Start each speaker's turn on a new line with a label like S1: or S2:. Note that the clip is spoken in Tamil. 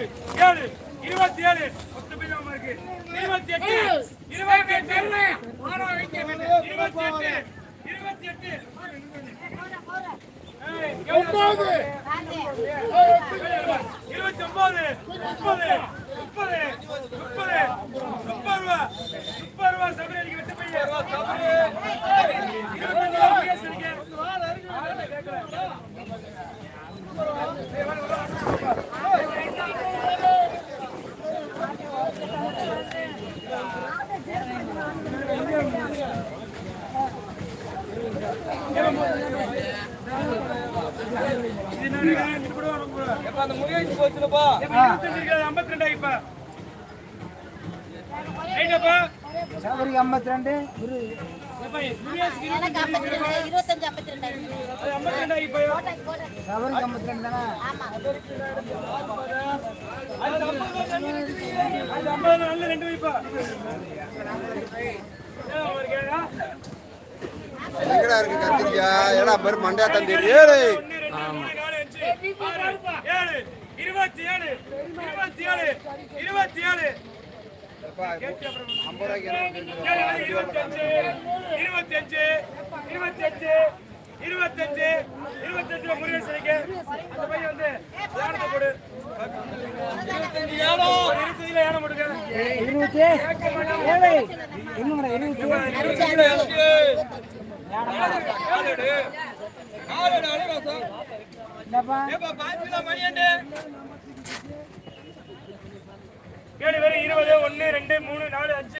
S1: ஏழு ஏழு இருபத்தி ஏழு பத்து பையன் இருக்கு. இருபத்தி எட்டு இருபத்தி எட்டு இருபத்தி எட்டு இருபத்தி எட்டு
S2: ஒன்பது.
S1: இருபத்தி ஒன்பது முப்பது முப்பது முப்பது முப்பது ரூபா முப்பது ரூபா சபரிக்கு விட்டு பையன் ஐம்பத்தி ரெண்டு
S3: இருபத்தஞ்சு ஐம்பத்தி ரெண்டு
S1: ரெண்டு இப்ப
S2: சபரிக்கு ஐம்பத்தி ரெண்டு தானே
S3: ஆமா
S1: அந்த ஐம்பது நல்ல ரெண்டு வைப்பா
S4: எங்கடா இருக்கு கத்திரிக்காய் ஏடா பேர் மண்டையா தந்தீர் ஏழு
S1: ஏழு இருபத்தி ஏழு. இருபத்தி ஏழு. இருபத்தி ஏழு. இருபத்தஞ்சு இருபத்தஞ்சு இருபத்தஞ்சு இருபத்தஞ்சு இருபத்தஞ்சு முருகன் சிலைக்கு அந்த பையன் வந்து போடு ஒரு இருபத்தஞ்சுல யானை போடுங்க
S2: இருபத்தி ஏழு. இன்னும் இருபத்தி என்னப்பா
S1: ஏழு பேர் இருபது ஒன்னு ரெண்டு மூணு நாலு அஞ்சு.